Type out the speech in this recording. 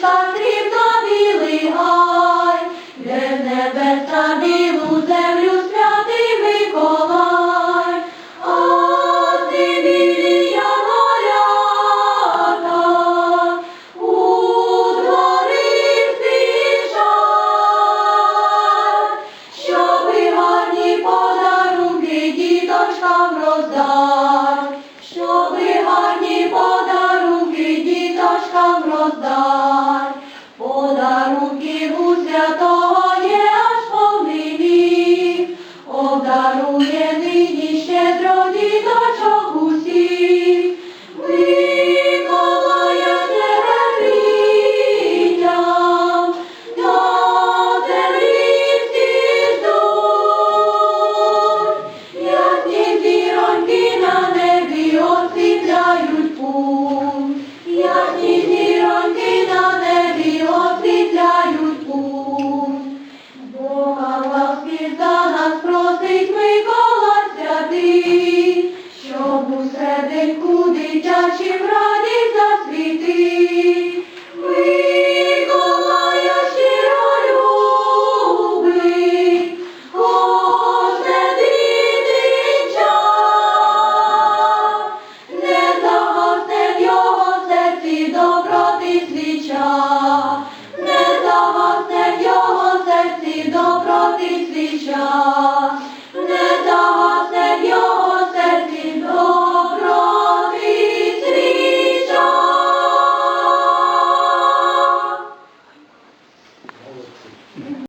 річка срібна білий гай, де в небес на білу землю святий Миколай, а ти білі янголята, у двори спішать, щоби гарні подарунки діточкам роздать, щоби гарні подарунки діточкам роздать, подарунки